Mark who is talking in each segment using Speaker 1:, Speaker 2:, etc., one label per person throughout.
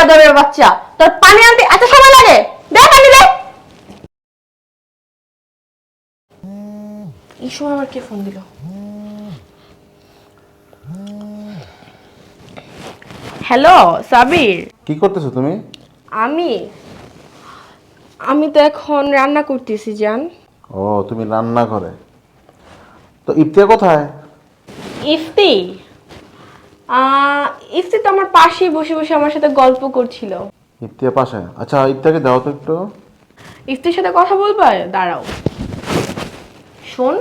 Speaker 1: বেয়াদবের বাচ্চা। তোর পানি আনতে এত সময় লাগে? দে পানি দে। এই সময় আমার কে ফোন দিল? হ্যালো সাবির।
Speaker 2: কি করতেছো তুমি?
Speaker 1: আমি আমি তো এখন রান্না করতেছি জান।
Speaker 2: ও তুমি রান্না করে তো ইফতিয়া কোথায়?
Speaker 1: ইফতি? ইফতি তো আমার পাশেই বসে বসে আমার সাথে গল্প করছিল।
Speaker 2: ইফতিয়া পাশে? আচ্ছা ইফতিয়াকে দাও তো একটু।
Speaker 1: ইফতির সাথে কথা বলবা? দাঁড়াও। শোন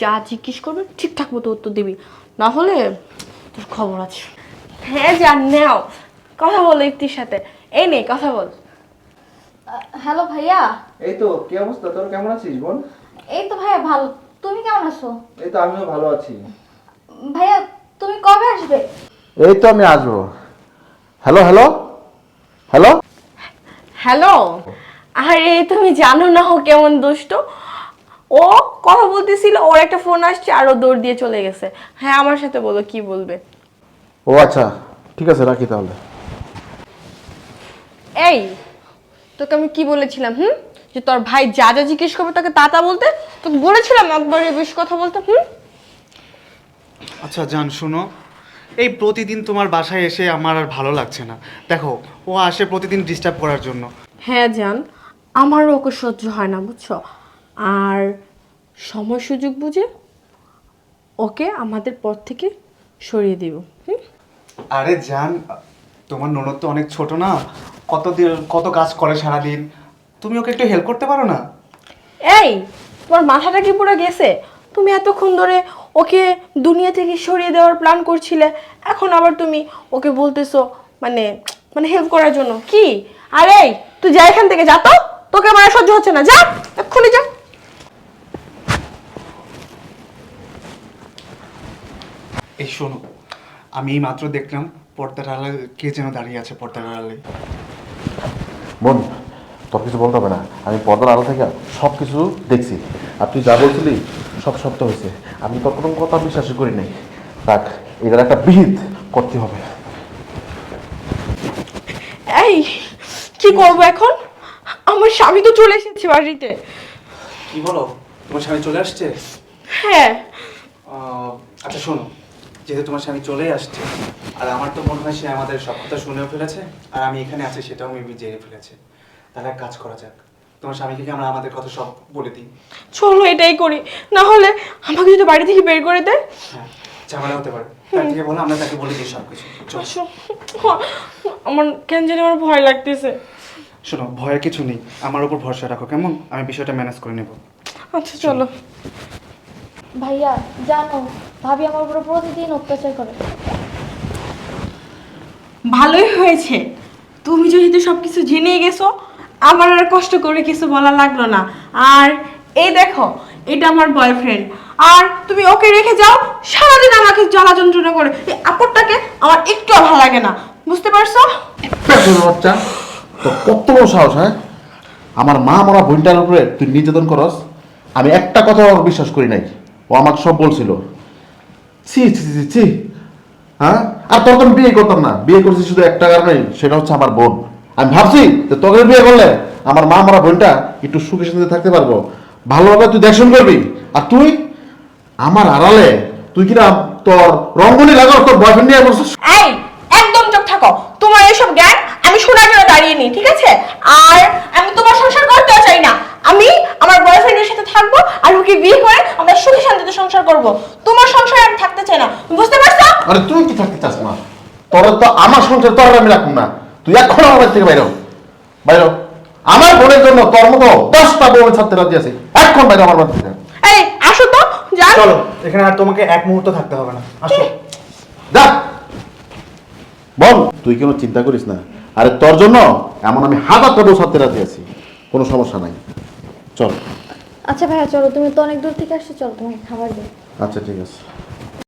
Speaker 1: যা জিজ্ঞেস করবে ঠিকঠাক মতো উত্তর দিবি। না হলে তোর খবর আছে। হ্যাঁ জান নেও। কথা বলো ইফতির সাথে। এই নে কথা বল।
Speaker 3: হ্যালো ভাইয়া।
Speaker 4: এই তো কি অবস্থা? তোর কেমন আছিস বোন?
Speaker 3: এই তো ভাইয়া ভালো। তুমি কেমন আছো?
Speaker 4: এই তো আমিও ভালো আছি।
Speaker 3: ভাইয়া আসবে?
Speaker 2: এই তো আমি আসব। হ্যালো হ্যালো হ্যালো
Speaker 1: হ্যালো আরে তুমি জানো না ও কেমন দুষ্ট? ও কথা বলতেছিল ওর একটা ফোন আসছে আর ও দৌড় দিয়ে চলে গেছে। হ্যাঁ আমার সাথে বলো কি বলবে?
Speaker 2: ও আচ্ছা ঠিক আছে রাখি তাহলে।
Speaker 1: এই তোকে আমি কি বলেছিলাম হুম? যে তোর ভাই যা যা জিজ্ঞেস করবে তাকে তা তা বলতে? তোকে বলেছিলাম একবার বেশি কথা বলতে হুম?
Speaker 5: আচ্ছা জান শোনো। এই প্রতিদিন তোমার বাসায় এসে আমার আর ভালো লাগছে না। দেখো ও আসে প্রতিদিন ডিস্টার্ব করার জন্য।
Speaker 1: হ্যাঁ জান আমারও ওকে সহ্য হয় না বুঝছ? আর সময় সুযোগ বুঝে ওকে আমাদের পর থেকে সরিয়ে দিব হুম?
Speaker 5: আরে জান তোমার ননদ তো অনেক ছোট না? কত দিন- কত কাজ করে সারাদিন? তুমি ওকে একটু হেল্প করতে পারো না?
Speaker 1: এই তোমার মাথাটা কি পুরো গেছে? তুমি এতক্ষণ ধরে ওকে দুনিয়া থেকে সরিয়ে দেওয়ার প্ল্যান করছিলে। এখন আবার তুমি ওকে বলতেছো মানে মানে হেল্প করার জন্য। কি? আরে তুই যা এখান থেকে যা তো। তোকে আমার সহ্য হচ্ছে না যা। এক্ষুনি যা।
Speaker 5: এই শোনো আমি এই মাত্র দেখলাম পর্দার আড়ালে কে যেন দাঁড়িয়ে আছে পর্দার আড়ালে।
Speaker 2: বোন তোর কিছু বলতে হবে না। আমি পর্দার আড়াল থেকে সব কিছু দেখছি। আর তুই যা বলছিলি সব সত্য হয়েছে। আমি তোর কোনো কথা বিশ্বাসই করি নাই। থাক এটার একটা বিহিত করতে হবে।
Speaker 1: এই কি করব এখন? আমার স্বামী তো চলে এসেছে বাড়িতে।
Speaker 5: কি বলো তোমার স্বামী চলে আসছে?
Speaker 1: হ্যাঁ।
Speaker 5: আহ, আচ্ছা শোনো। যেহেতু তোমার স্বামী চলে আসছে আর আমার তো মনে হয় সে আমাদের সব কথা শুনেও ফেলেছে আর আমি এখানে আছি সেটাও মেবি জেনে ফেলেছে। তাহলে এক কাজ করা যাক। তোমার স্বামীকে কি আমরা আমাদের কথা সব বলে দিই?
Speaker 1: চলো এটাই করি। না হলে আমাকে যদি বাড়ি থেকে বের করে দেয়?
Speaker 5: হ্যাঁ ঝামেলা হতে পারে। তার থেকে বলো আমরা তাকে বলে দিই সব কিছু।
Speaker 1: আমার কেন জানি আমার ভয় লাগতেছে।
Speaker 5: শোনো ভয়ের কিছু নেই। আমার উপর ভরসা রাখো কেমন? আমি বিষয়টা ম্যানেজ করে নেব।
Speaker 1: আচ্ছা চলো।
Speaker 3: ভাইয়া জানো ভাবি আমার উপরে প্রতিদিন অত্যাচার করে।
Speaker 1: ভালোই হয়েছে। তুমি যেহেতু সব কিছু জেনে গেছো আমার আর কষ্ট করে কিছু বলা লাগল না। আর এই দেখো, এটা আমার বয়ফ্রেন্ড আর তুমি ওকে রেখে যাও, সারাদিন আমাকে জ্বালা যন্ত্রণা করে। এই আপরটাকে আমার একটু ভালো লাগে না। বুঝতে পারছ?
Speaker 2: বাচ্চা তো কত বড় সাহস হ্যাঁ? আমার মা মরা বোনটার উপরে তুই নির্যাতন করস, আমি একটা কথা বিশ্বাস করি নাই। ও আমাকে সব বলছিল। ছি ছি ছি ছি হ্যাঁ? আর তোর তো বিয়ে করতাম না। বিয়ে করছি শুধু একটা কারণেই, সেটা হচ্ছে আমার বোন। আমি ভাবছি যে তোকে বিয়ে করলে আমার মা মরা বোনটা একটু সুখে শান্তিতে থাকতে পারব। ভালোভাবে তুই দেখশন করবি। আর তুই আমার আড়ালে তুই কিনা তোর রঙ্গনি লাগাও তোর বয়ফ্রেন্ড নিয়ে বসছিস
Speaker 1: এই একদম চুপ থাকো। তোমার এসব জ্ঞান আমি শোনার জন্য দাঁড়িয়ে নি ঠিক আছে? আর আমি তোমার সংসার করতে চাই না। আমি আমার বয়ফ্রেন্ডের সাথে থাকব আর ওকে বিয়ে করে আমরা সুখে শান্তিতে সংসার করব। তোমার সংসারে আমি থাকতে চাই না। বুঝতে পারছ?
Speaker 2: আরে তুই কি থাকতে চাস না তোর তো আমার সংসার তোর আমি রাখুন না। তুই এখন আমার বাড়ি থেকে বাইরে। বাইরে আমার বোনের জন্য তোর মতো দশটা বোন ছাড়তে রাজি আছে। এখন বাইরে আমার বাড়ি থেকে।
Speaker 1: এই আসো তো যান।
Speaker 5: চলো এখানে আর তোমাকে এক মুহূর্ত থাকতে হবে না। আসো।
Speaker 2: যা। বল। তুই কোনো চিন্তা করিস না। আরে তোর জন্য এমন আমি হাজারটা বউ ছাড়তে রাজি আছি। কোনো সমস্যা নাই। চল।
Speaker 3: আচ্ছা ভাইয়া চলো তুমি তো অনেক দূর থেকে আসছো চলো তোমাকে খাবার দিই।
Speaker 2: আচ্ছা ঠিক আছে।